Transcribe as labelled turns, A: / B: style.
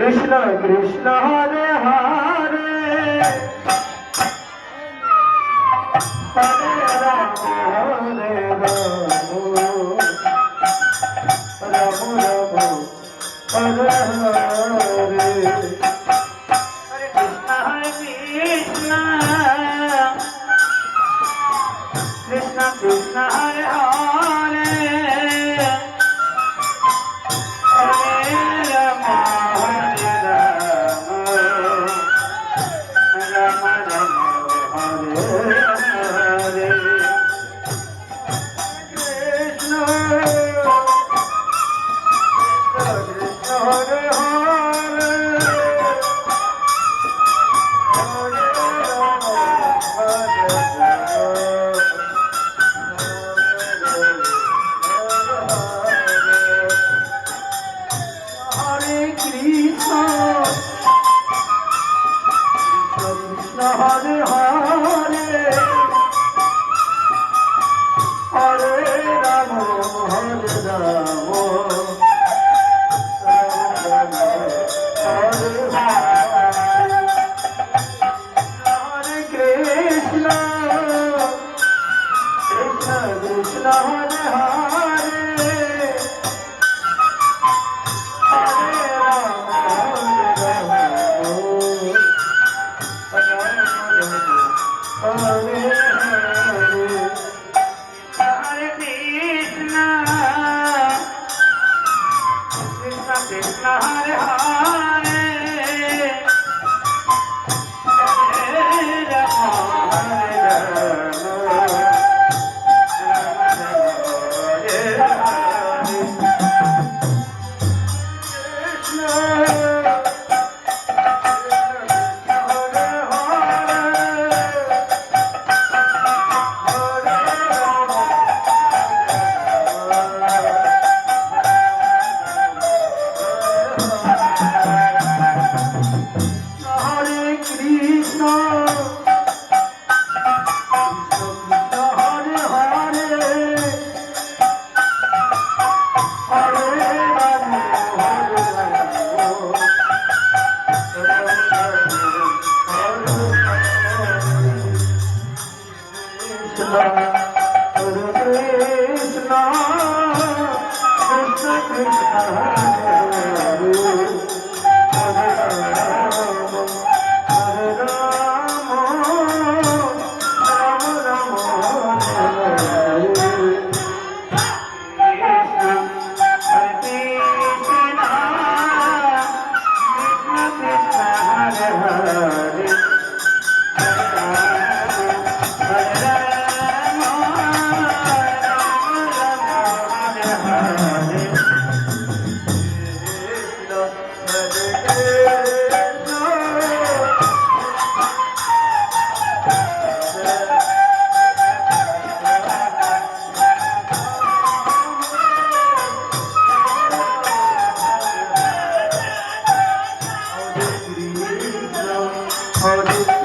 A: Krishna Krishna Hare Hare. Hare Ram Hare Ram Ram Ram Hare Krishna Krishna Hare Hare Krishna Krishna Krishna 好